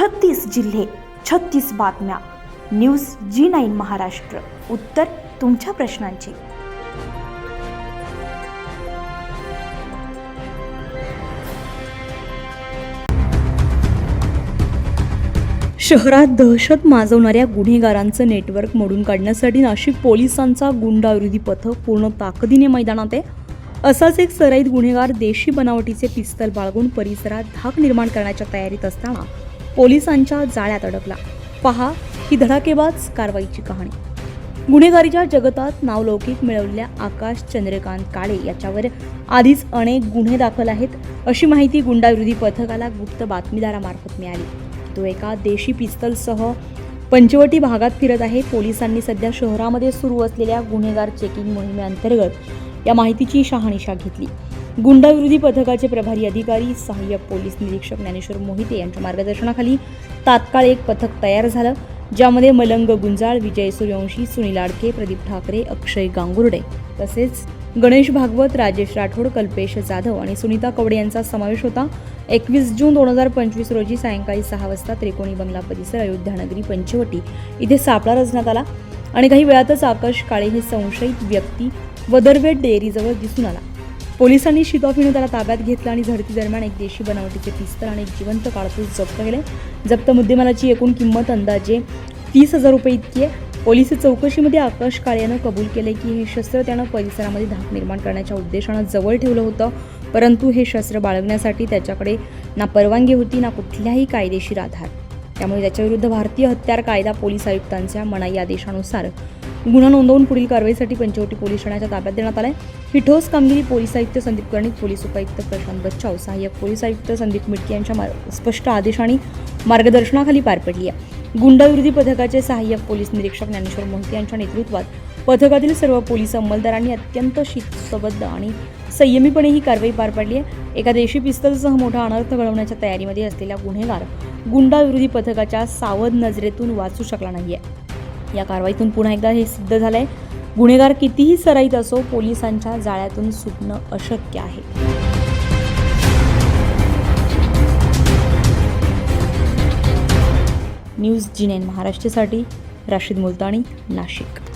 छत्तीस जिल्हे छत्तीस बातम्या. News G nine Maharashtra. उत्तर तुमच्या प्रश्नांची. शहरात दहशत माजवणाऱ्या गुन्हेगारांचं नेटवर्क मोडून काढण्यासाठी नाशिक पोलिसांचा गुंडाविरोधी पथक पूर्ण ताकदीने मैदानात आहे. असाच एक सराईत गुन्हेगार देशी बनावटीचे पिस्तल बाळगून परिसरात धाक निर्माण करण्याच्या तयारीत असताना पोलिसांच्या जाळ्यात अडकला. पहा ही धडाकेबाज कारवाईची कहाणी. गुन्हेगारीच्या जगतात नावलौकिक मिळवलेल्या आकाश चंद्रकांत काळे याच्यावर आधीच अनेक गुन्हे दाखल आहेत अशी माहिती गुंडाविरोधी पथकाला गुप्त बातमीदारामार्फत मिळाली. तो एका देशी पिस्तलसह पंचवटी भागात फिरत आहे. पोलिसांनी सध्या शहरामध्ये सुरू असलेल्या गुन्हेगार चेकिंग मोहिमेअंतर्गत या माहितीची शहानिशा घेतली. गुंडाविरोधी पथकाचे प्रभारी अधिकारी सहाय्यक पोलीस निरीक्षक ज्ञानेश्वर मोहिते यांच्या मार्गदर्शनाखाली तात्काळ एक पथक तयार झालं ज्यामध्ये मलंग गुंजाळ विजय सूर्यवंशी सुनील आडके प्रदीप ठाकरे अक्षय गांगुर्डे तसेच गणेश भागवत राजेश राठोड कल्पेश जाधव आणि सुनीता कवडे यांचा समावेश होता. एकवीस जून दोन हजार पंचवीस रोजी सायंकाळी सहा वाजता त्रिकोणी बंगला परिसर अयोध्यानगरी पंचवटी इथे सापळा रचण्यात आला आणि काही वेळातच आकाश काळे हे संशयित व्यक्ती वदरवेट डेअरीजवळ दिसून आला. पोलिसांनी शितॉफीने त्याला ताब्यात घेतलं आणि झडती दरम्यान एक देशी बनावटीचे पिस्तल आणि एक जिवंत काळतूस जप्त केले. जप्त मुद्देमालाची एकूण किंमत अंदाजे तीस हजार रुपये इतकी आहे. पोलीस चौकशीमध्ये आकाश काळे यानं कबूल केले की हे शस्त्र त्यानं परिसरामध्ये धाक निर्माण करण्याच्या उद्देशानं जवळ ठेवलं होतं. परंतु हे शस्त्र बाळगण्यासाठी त्याच्याकडे ना परवानगी होती ना कुठल्याही कायदेशीर आधार. त्यामुळे त्याच्याविरुद्ध भारतीय हत्यार कायदा पोलीस आयुक्तांच्या मनाई आदेशानुसार गुन्हा नोंदवून पुढील कारवाईसाठी पंचवटी पोलीस ठाण्याच्या ताब्यात देण्यात आलाय. ही ठोस कामगिरी पोलीस आयुक्त संदीप कर्णिक पोलीस उपायुक्त प्रशांत बच्चाव सहाय्यक पोलीस आयुक्त संदीप मिटके यांच्या मार- स्पष्ट आदेश आणि मार्गदर्शनाखाली पार पडली आहे. गुंडाविरोधी पथकाचे सहाय्यक पोलीस निरीक्षक ज्ञानेश्वर मोहिते यांच्या नेतृत्वात पथकातील सर्व पोलीस अंमलदारांनी अत्यंत शिस्तबद्ध आणि संयमीपणे ही कारवाई पार पाडली आहे. एका देशी पिस्तलसह मोठा अनर्थ घडवण्याच्या तयारीमध्ये असलेला गुन्हेगार गुंडाविरोधी पथकाच्या सावध नजरेतून वाचू शकला नाही आहे या कारवाईतून पुन्हा एकदा हे सिद्ध झालंय. गुन्हेगार कितीही सराईत असो पोलिसांच्या जाळ्यातून सुटणं अशक्य आहे. न्यूज जिनेन महाराष्ट्रसाठी महाराष्ट्रासाठी राशीद मुलतानी नाशिक.